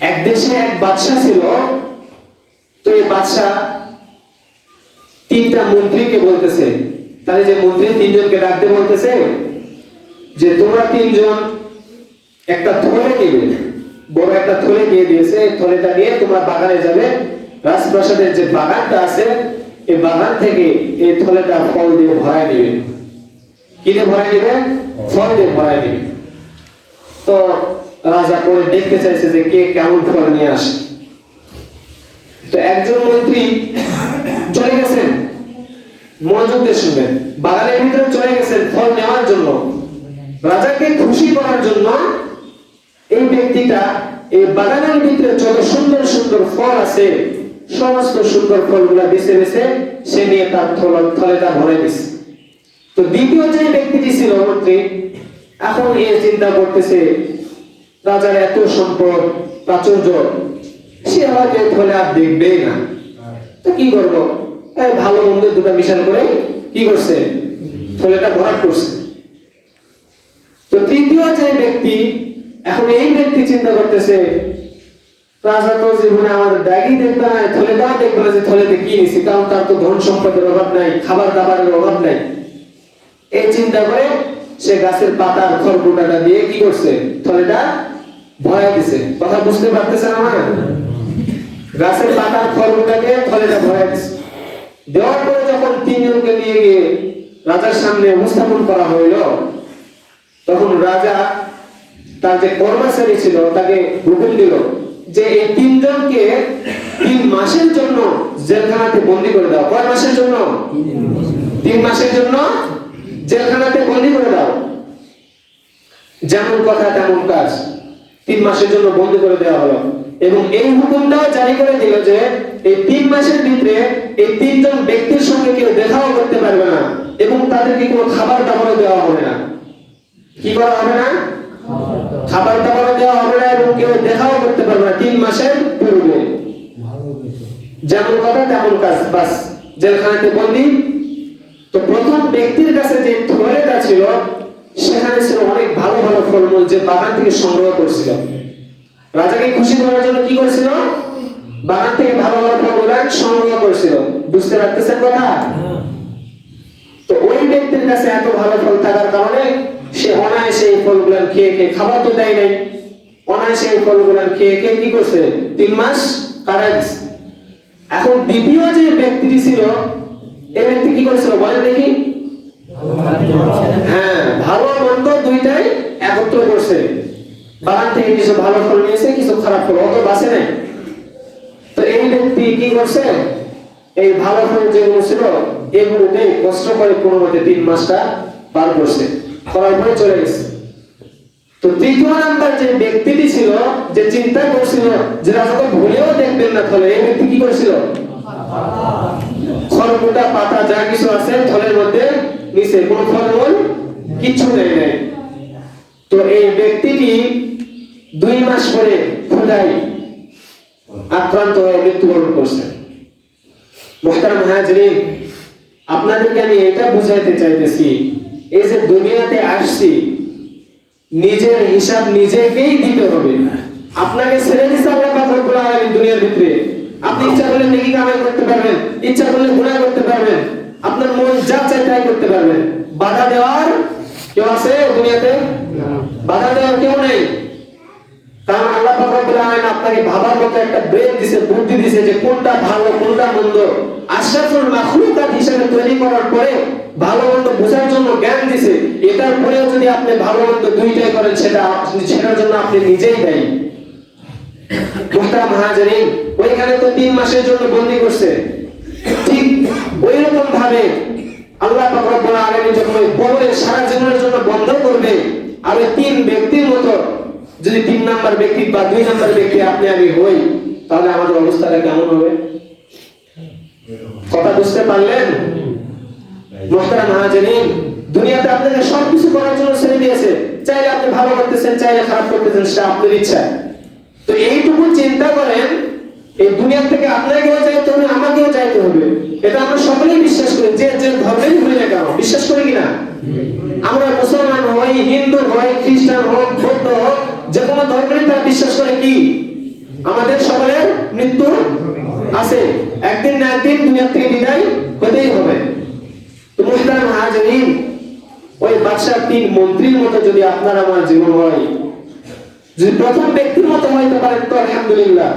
এক দেশে এক বাদশা ছিল, তো এই বাদশা তিনটা মন্ত্রীকে বলতেছে। তাহলে যে মন্ত্রী তিনজনকে ডাকতে বলতেছে যে, তোমরা তিনজন একটা থলে নেবে, বড় একটা থলে দিয়ে দিয়েছে। থলেটা নিয়ে তোমরা বাগানে যাবে। রাজপ্রাসাদের যে বাগানটা আছে, এই বাগান থেকে এই থলেটা ফল দিয়ে ভরায় নেবে। কিনে ভরায় নেবে? ফল দিয়ে ভরায় নেবে। তো রাজা করে দেখতে চাইছে যে কে কেমন ফল নিয়ে আসে। তো একজন মন্ত্রী চলে গেছেন। মনোযোগ শুনবেন। বাগানের ভিতরে চলে গেছেন ফল নেওয়ার জন্য। রাজাকে খুশি করার জন্য এই ব্যক্তিটা এই বাগানের ভিতরে যত সুন্দর সুন্দর ফল আছে, সমস্ত সুন্দর ফলগুলা বেছে বেছে সে নিয়ে তার থল- থলেটা ভরে দিছে তো দ্বিতীয় যে ব্যক্তিটি ছিল মন্ত্রী, এখন এ চিন্তা করতেছে রাজার এত সম্পদ, প্রাচুর্য, সে এই থলে আর দেখবেই না। তো কি করব? ভালো মন্দ দুটো মিশাল করে কি করছে? থলেটা ভরাট করছে। তো তৃতীয় যে ব্যক্তি, এখন এই ব্যক্তি চিন্তা করতেছে, রাজা তো জীবনে আমাদের ব্যাগই দেখবে না, থলে দেখবে না যে থলেতে কি নিছি? কারণ তার তো ধন সম্পদের অভাব নাই, খাবার দাবারের অভাব নাই। এই চিন্তা করে সে গাছের পাতার খড়কুটাটা দিয়ে কি করছে? থলেটা ভরাই দিছে। কথা বুঝতে পারতেছেন আমার গাছের পাতার খড়কুটাকে থলেটা ভরাই দিছে। দেওয়ার পরে যখন তিনজনকে নিয়ে গিয়ে রাজার সামনে উপস্থাপন করা হইল, তখন রাজা তার যে কর্মচারী ছিল, তাকে হুকুম দিল যে এই তিনজনকে তিন মাসের জন্য জেলখানাতে বন্দি করে দাও। কয় মাসের জন্য? তিন মাসের জন্য জেলখানাতে বন্দি করে দাও। যেমন কথা, তেমন কাজ। তিন মাসের জন্য বন্দি করে দেওয়া হলো। এবং এই হুকুমটাও জারি করে দিল যে এই তিন মাসের ভিতরে এই তিনজন ব্যক্তির সঙ্গে কেউ দেখাও করতে পারবে না এবং তাদেরকে কোনো খাবার দাবারও দেওয়া হবে না। কি করা হবে না? খাবার দাবার দেওয়া হবে না এবং কেউ দেখাও করতে পারবে না তিন মাসের পূর্বে। যেমন কথা তেমন কাজ, বাস, জেলখানাতে বন্দি। তো প্রথম ব্যক্তির কাছে সেখানে ছিল অনেক ভালো ভালো ফলমূল যে বাগান থেকে সংগ্রহ করছিল। রাজাকে খুশি করার জন্য কি করেছিল? বাগান থেকে ভালো ভালো ফলমূল সংগ্রহ করেছিল। বুঝতে পারতেছেন কথা? তো ওই ব্যক্তির কাছে এত ভালো ফল থাকার কারণে সে অনায়াসে এই ফলগুলো খেয়ে খেয়ে খাবার তো দেয় নাই। অনায়াসে এই ফলগুলো খেয়ে খেয়ে কি করছে? তিন মাস কাটাই এখন দ্বিতীয় যে ব্যক্তিটি ছিল এ ব্যক্তি কি করেছিল বলেন দেখি। হ্যাঁ ভালো মন্দ দুইটাই একত্র করছে। বাগান থেকে কিছু ভালো ফল নিয়েছে, কিছু খারাপ ফল। অত বাসে নাই। তো এই ব্যক্তি কি করছে? এই ভালো ফল যেগুলো ছিল, এগুলোকে কষ্ট করে কোনো মতে তিন মাসটা পার করছে। করার পরে চলে গেছে। তো তৃতীয় নাম্বার যে ব্যক্তিটি ছিল, যে চিন্তা করছিল, যে রাজাকে ভুলেও দেখবেন না ফলে, এই ব্যক্তি কি করেছিল? খড়কুটা, পাতা, যা কিছু আছে, থলের মধ্যে নিচে কোন ফলমূল কিচ্ছু নেই। নাই তো এই ব্যক্তিটি দুই মাস পরে ক্ষুধায় আক্রান্ত হয়ে মৃত্যুবরণ করছে। মোহতারাম হাজরিন, আপনাদেরকে আমি এটা বুঝাইতে চাইতেছি, এই যে দুনিয়াতে আসছি, নিজের হিসাব নিজেকেই দিতে হবে। আপনাকে ছেড়ে দিচ্ছে আল্লাহ পাক রব্বুল আলামিন দুনিয়ার ভিতরে। আপনি ইচ্ছা করলে নেকি কামাই করতে পারবেন, ইচ্ছা করলে গুনাহ করতে পারবেন। আপনার মন যা চায় তাই করতে পারবেন বাধা দেওয়ার কেউ আছে দুনিয়াতে? বাধা দেওয়ার কেউ নেই। কারণ আল্লাহ আলামিন আপনাকে ভাবার মতো একটা ব্রেন দিছে বুদ্ধি দিছে যে কোনটা ভালো কোনটা মন্দ। আশরাফুল মাখলুকাত হিসেবে তৈরি করার পরে ভালো মন্দ বোঝার জন্য জ্ঞান দিছে। এটার পরেও যদি আপনি ভালো মন্দ দুইটাই করেন সেটা সেটার জন্য আপনি নিজেই দায়ী। মুহতারাম হাজিরিন ওইখানে তো তিন মাসের জন্য বন্দি করছে ঠিক ওই রকম ভাবে আল্লাহ পাক রব্বুল আলামিন যখন ওই কবরে সারা জীবনের জন্য বন্ধ করবে আর ওই তিন ব্যক্তির মতো যদি তিন নাম্বার ব্যক্তি বা দুই নাম্বার ব্যক্তি আপনি আমি হই, তাহলে আমাদের অবস্থাটা কেমন হবে? কথা বুঝতে পারলেন? মোহতারাম হাজিরিন, দুনিয়াতে আপনাকে সবকিছু করার জন্য ছেড়ে দিয়েছে। চাইলে আপনি ভালো করতেছেন, চাইলে খারাপ করতেছেন, সেটা আপনার ইচ্ছা। তো এইটুকু চিন্তা করেন, এই দুনিয়া থেকে আপনাকেও যাইতে হবে, আমাকেও যাইতে হবে। এটা আমরা সকলেই বিশ্বাস করি, যে যে ধর্মেই হই না কেন। বিশ্বাস করি কিনা? আমরা মুসলমান হই, হিন্দু হই, খ্রিস্টান হোক, বৌদ্ধ হোক, যে কোনো ধর্মেরই তারা বিশ্বাস করে কি? আমাদের সকলের মৃত্যু আছে। একদিন না একদিন দুনিয়া থেকে বিদায় হতেই হবে। মুহতারাম হাজরিন, ওই বাদশাহ তিন মন্ত্রীর মতো যদি আপনার আমার জীবন হয়, যদি প্রথম ব্যক্তির মতো পারেন তো আলহামদুলিল্লাহ।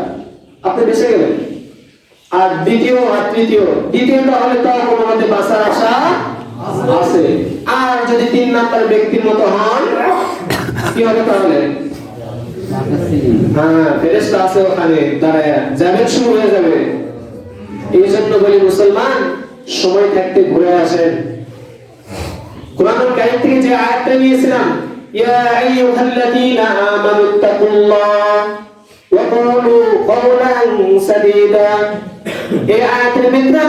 আপনি বেঁচে গেলেন। আর দ্বিতীয় আর তৃতীয়, দ্বিতীয়টা হলে তো কোনো মধ্যে আশা আছে। আর যদি তিন নাম্বার ব্যক্তির মতো হন, কি হবে তাহলে? হ্যাঁ ফেরেশতা আছে ওখানে, দাঁড়ায়। যাবেন শুরু হয়ে যাবে। এই জন্য বলি, মুসলমান, সময় থাকতে ঘুরে আসেন। কোরআনুল কারীম থেকে যে আয়াতটা নিয়েছিলাম, ইয়া আইয়ুহাল্লাযীনা আমানু তাকুল্লাহ ওয়া সাদীদা। এই আয়াতের ভিতরে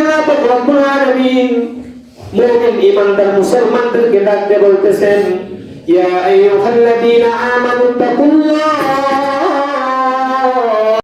মুমিন ইমানদার মুসলমানদেরকে ডাকতে বলতেছেন ইয়া আইয়ুহাল্লাযীনা আমানু তাকুল্লাহ।